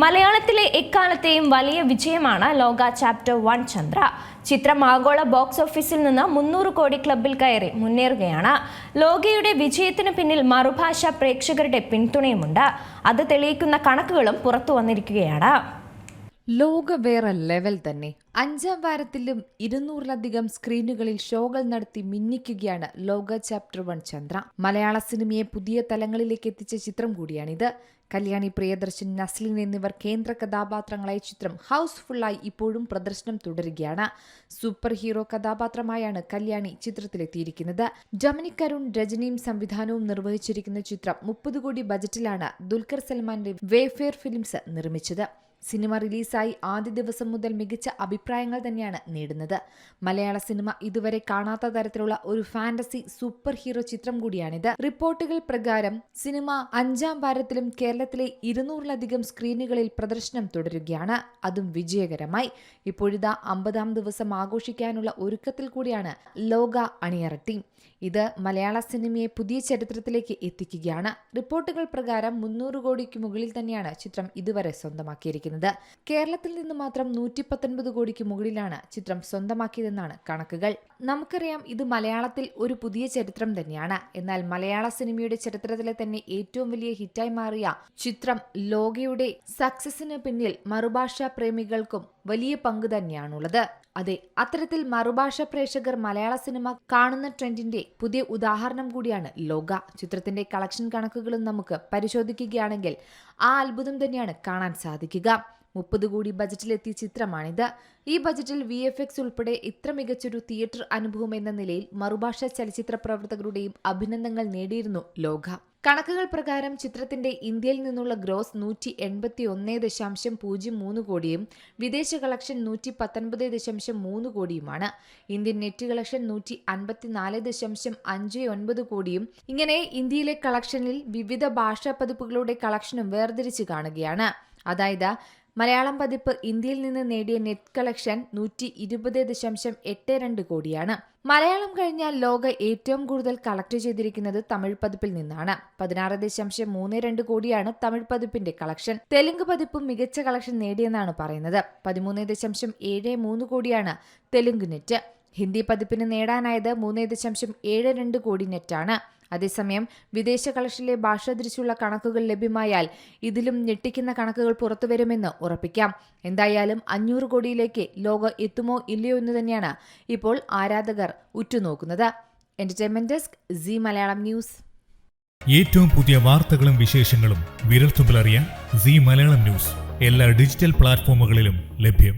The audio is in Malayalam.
മലയാളത്തിലെ എക്കാലത്തെയും വലിയ വിജയമാണ് ലോക ചാപ്റ്റർ വൺ ചന്ദ്ര. ചിത്രം ആഗോള ബോക്സ് ഓഫീസിൽ നിന്ന് മുന്നൂറ് കോടി ക്ലബിൽ കയറി മുന്നേറുകയാണ്. ലോകയുടെ വിജയത്തിന് പിന്നിൽ മറുഭാഷ പ്രേക്ഷകരുടെ പിന്തുണയുമുണ്ട്. അത് തെളിയിക്കുന്ന കണക്കുകളും പുറത്തു വന്നിരിക്കുകയാണ്. ലോക വേറെ ലെവൽ തന്നെ. അഞ്ചാം വാരത്തിലും ഇരുന്നൂറിലധികം സ്ക്രീനുകളിൽ ഷോകൾ നടത്തി മിന്നിക്കുകയാണ് ലോക ചാപ്റ്റർ വൺ ചന്ദ്ര. മലയാള സിനിമയെ പുതിയ തലങ്ങളിലേക്ക് എത്തിച്ച ചിത്രം കൂടിയാണിത്. കല്യാണി പ്രിയദർശൻ നസ്ലിൻ എന്നിവർ കേന്ദ്ര കഥാപാത്രങ്ങളായ ചിത്രം ഹൗസ്ഫുള്ളായി ഇപ്പോഴും പ്രദർശനം തുടരുകയാണ്. സൂപ്പർ ഹീറോ കഥാപാത്രമായാണ് കല്യാണി ചിത്രത്തിലെത്തിയിരിക്കുന്നത്. ഡൊമിനിക് അരുൺ രജനിയും സംവിധാനവും നിർവഹിച്ചിരിക്കുന്ന ചിത്രം മുപ്പത് കോടി ബജറ്റിലാണ് ദുൽഖർ സൽമാന്റെ വേഫെയർ ഫിലിംസ് നിർമ്മിച്ചത്. സിനിമ റിലീസായി ആദ്യ ദിവസം മുതൽ മികച്ച അഭിപ്രായങ്ങൾ തന്നെയാണ് നേടുന്നത്. മലയാള സിനിമ ഇതുവരെ കാണാത്ത തരത്തിലുള്ള ഒരു ഫാന്റസി സൂപ്പർ ഹീറോ ചിത്രം കൂടിയാണിത്. റിപ്പോർട്ടുകൾ പ്രകാരം സിനിമ അഞ്ചാം വാരത്തിലും കേരളത്തിലെ ഇരുന്നൂറിലധികം സ്ക്രീനുകളിൽ പ്രദർശനം തുടരുകയാണ്. അതും വിജയകരമായി. ഇപ്പോഴിതാ അമ്പതാം ദിവസം ആഘോഷിക്കാനുള്ള ഒരുക്കത്തിൽ കൂടിയാണ് ലോക അണിയറ ടീം. ഇത് മലയാള സിനിമയെ പുതിയ ചരിത്രത്തിലേക്ക് എത്തിക്കുകയാണ്. റിപ്പോർട്ടുകൾ പ്രകാരം മുന്നൂറ് കോടിക്ക് മുകളിൽ തന്നെയാണ് ചിത്രം ഇതുവരെ സ്വന്തമാക്കിയിരിക്കുന്നത്. കേരളത്തിൽ നിന്ന് മാത്രം നൂറ്റി പത്തൊൻപത് കോടിക്ക് മുകളിലാണ് ചിത്രം സ്വന്തമാക്കിയതെന്നാണ് കണക്കുകൾ. നമുക്കറിയാം ഇത് മലയാളത്തിൽ ഒരു പുതിയ ചരിത്രം തന്നെയാണ്. എന്നാൽ മലയാള സിനിമയുടെ ചരിത്രത്തിലെ തന്നെ ഏറ്റവും വലിയ ഹിറ്റായി മാറിയ ചിത്രം ലോകയുടെ സക്സസിന് പിന്നിൽ മറുഭാഷാ പ്രേമികൾക്കും വലിയ പങ്ക് തന്നെയാണുള്ളത്. അതെ അത്തരത്തിൽ മറുഭാഷ പ്രേക്ഷകർ മലയാള സിനിമ കാണുന്ന ട്രെൻഡിന്റെ പുതിയ ഉദാഹരണം കൂടിയാണ് ലോക. ചിത്രത്തിന്റെ കളക്ഷൻ കണക്കുകളും നമുക്ക് പരിശോധിക്കുകയാണെങ്കിൽ ആ അത്ഭുതം തന്നെയാണ് കാണാൻ സാധിക്കുക. മുപ്പത് കോടി ബജറ്റിലെത്തിയ ചിത്രമാണിത്. ഈ ബജറ്റിൽ വി എഫ് എക്സ് ഉൾപ്പെടെ ഇത്ര മികച്ചൊരു തിയേറ്റർ അനുഭവം എന്ന നിലയിൽ മറുഭാഷ ചലച്ചിത്ര പ്രവർത്തകരുടെയും അഭിനന്ദനങ്ങൾ നേടിയിരുന്നു ലോക. കണക്കുകൾ പ്രകാരം ചിത്രത്തിന്റെ ഇന്ത്യയിൽ നിന്നുള്ള ഗ്രോസ് നൂറ്റി എൺപത്തി ഒന്ന് ദശാംശം പൂജ്യം മൂന്ന് കോടിയും വിദേശ കളക്ഷൻ നൂറ്റി പത്തൊൻപത് ദശാംശം മൂന്ന് കോടിയുമാണ്. ഇന്ത്യൻ നെറ്റ് കളക്ഷൻ നൂറ്റി അൻപത്തിനാല് ദശാംശം അഞ്ച് ഒൻപത് കോടിയും ഇങ്ങനെ ഇന്ത്യയിലെ കളക്ഷനിൽ വിവിധ ഭാഷാ പതിപ്പുകളുടെ കളക്ഷനും വേർതിരിച്ച് കാണുകയാണ്. അതായത് മലയാളം പതിപ്പ് ഇന്ത്യയിൽ നിന്ന് നേടിയ നെറ്റ് കളക്ഷൻ നൂറ്റി ഇരുപത് ദശാംശം എട്ട് രണ്ട് കോടിയാണ്. മലയാളം കഴിഞ്ഞാൽ ലോക ഏറ്റവും കൂടുതൽ കളക്ട് ചെയ്തിരിക്കുന്നത് തമിഴ് പതിപ്പിൽ നിന്നാണ്. പതിനാറ് ദശാംശം മൂന്ന് രണ്ട് കോടിയാണ് തമിഴ് പതിപ്പിന്റെ കളക്ഷൻ. തെലുങ്ക് പതിപ്പും മികച്ച കളക്ഷൻ നേടിയെന്നാണ് പറയുന്നത്. പതിമൂന്ന് ദശാംശം ഏഴ് മൂന്ന് കോടിയാണ് തെലുങ്ക് നെറ്റ്. ഹിന്ദി പതിപ്പിന് നേടാനായത് മൂന്ന് ദശാംശം ഏഴ് രണ്ട് കോടി നെറ്റാണ്. അതേസമയം വിദേശ കളക്ഷനിലെ ഭാഷാതിരിച്ചുള്ള കണക്കുകൾ ലഭ്യമായാൽ ഇതിലും ഞെട്ടിക്കുന്ന കണക്കുകൾ പുറത്തുവരുമെന്ന് ഉറപ്പിക്കാം. എന്തായാലും അഞ്ഞൂറ് കോടിയിലേക്ക് ലോക എത്തുമോ ഇല്ലയോ എന്ന് തന്നെയാണ് ഇപ്പോൾ ആരാധകർ ഉറ്റുനോക്കുന്നത്. Entertainment desk Zee Malayalam news ഏറ്റവും പുതിയ വാർത്തകളും വിശേഷങ്ങളും വിരൽത്തുമ്പിലറിയാൻ സി മലയാളം ന്യൂസ് എല്ലാ ഡിജിറ്റൽ പ്ലാറ്റ്ഫോമുകളിലും ലഭ്യം.